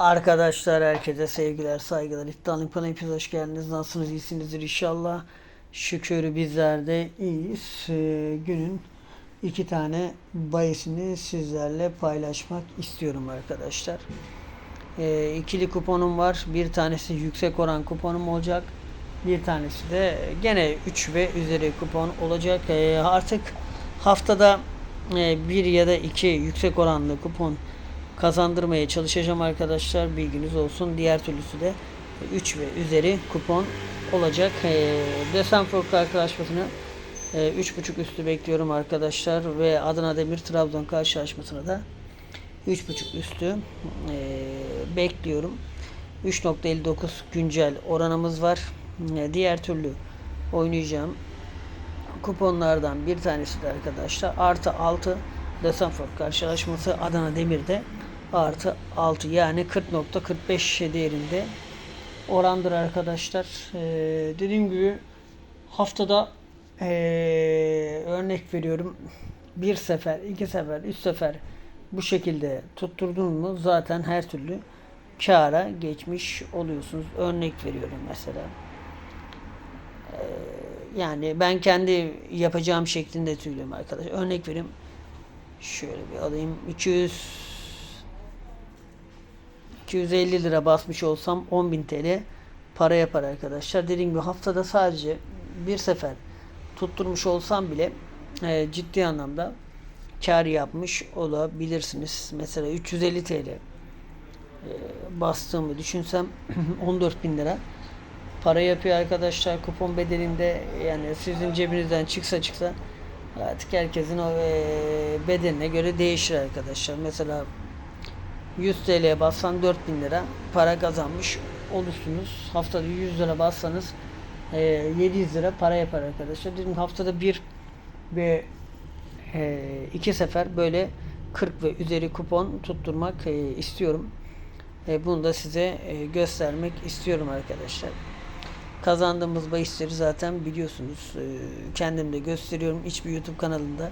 Arkadaşlar herkese sevgiler, saygılar. İddialı hepiniz hoş geldiniz. Nasılsınız? İyisinizdir inşallah. Şükür bizler de iyiyiz. Ee, günün iki tane bayisini sizlerle paylaşmak istiyorum arkadaşlar. Ee, ikili kuponum var. Bir tanesi yüksek oran kuponum olacak. Bir tanesi de gene 3 ve üzeri kupon olacak. Ee, artık haftada e, bir ya da iki yüksek oranlı kupon kazandırmaya çalışacağım arkadaşlar. Bilginiz olsun. Diğer türlüsü de 3 ve üzeri kupon olacak. E, Desenford karşılaşmasını e, 3.5 üstü bekliyorum arkadaşlar. Ve Adana Demir Trabzon karşılaşmasını da 3.5 üstü e, bekliyorum. 3.59 güncel oranımız var. E, diğer türlü oynayacağım kuponlardan bir tanesi de arkadaşlar artı 6 Desenford karşılaşması Adana Demir'de artı 6 yani 40.45 değerinde orandır arkadaşlar. Ee, dediğim gibi haftada ee, örnek veriyorum bir sefer, iki sefer, üç sefer bu şekilde tutturdun mu zaten her türlü kâra geçmiş oluyorsunuz. Örnek veriyorum mesela. Yani ben kendi yapacağım şeklinde söylüyorum arkadaş. Örnek vereyim. Şöyle bir alayım. 200 250 lira basmış olsam 10.000 TL para yapar arkadaşlar. Dediğim gibi haftada sadece bir sefer tutturmuş olsam bile e, ciddi anlamda kar yapmış olabilirsiniz. Mesela 350 TL e, bastığımı düşünsem 14 bin lira para yapıyor arkadaşlar kupon bedelinde yani sizin cebinizden çıksa çıksa artık herkesin o e, bedenine göre değişir arkadaşlar. Mesela 100 TL'ye bassan 4000 lira para kazanmış olursunuz. Haftada 100 lira bassanız e, 700 lira para yapar arkadaşlar. Dedim haftada bir ve e, iki sefer böyle 40 ve üzeri kupon tutturmak e, istiyorum. E, bunu da size e, göstermek istiyorum arkadaşlar. Kazandığımız bahisleri zaten biliyorsunuz. E, kendim de gösteriyorum. Hiçbir YouTube kanalında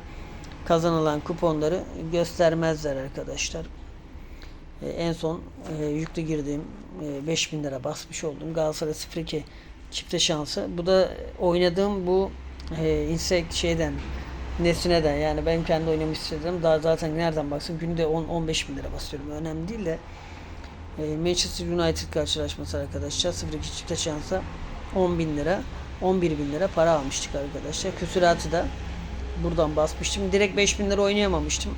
kazanılan kuponları göstermezler arkadaşlar. E, en son e, yüklü girdiğim e, 5000 lira basmış oldum. Galatasaray 02 çifte şansı. Bu da oynadığım bu e, insek şeyden Nesine'den yani ben kendi oynamış istedim. Daha zaten nereden baksın günde 10-15 bin lira basıyorum. Önemli değil de e, Manchester United karşılaşması arkadaşlar 02 çifte şansa 10 bin lira 11 bin lira para almıştık arkadaşlar. Küsuratı da buradan basmıştım. Direkt 5 bin lira oynayamamıştım.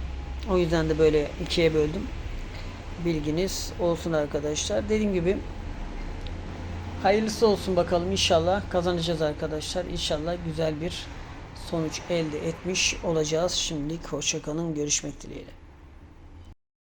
O yüzden de böyle ikiye böldüm. Bilginiz olsun arkadaşlar. Dediğim gibi hayırlısı olsun bakalım inşallah kazanacağız arkadaşlar. İnşallah güzel bir sonuç elde etmiş olacağız. Şimdilik hoşçakalın. Görüşmek dileğiyle.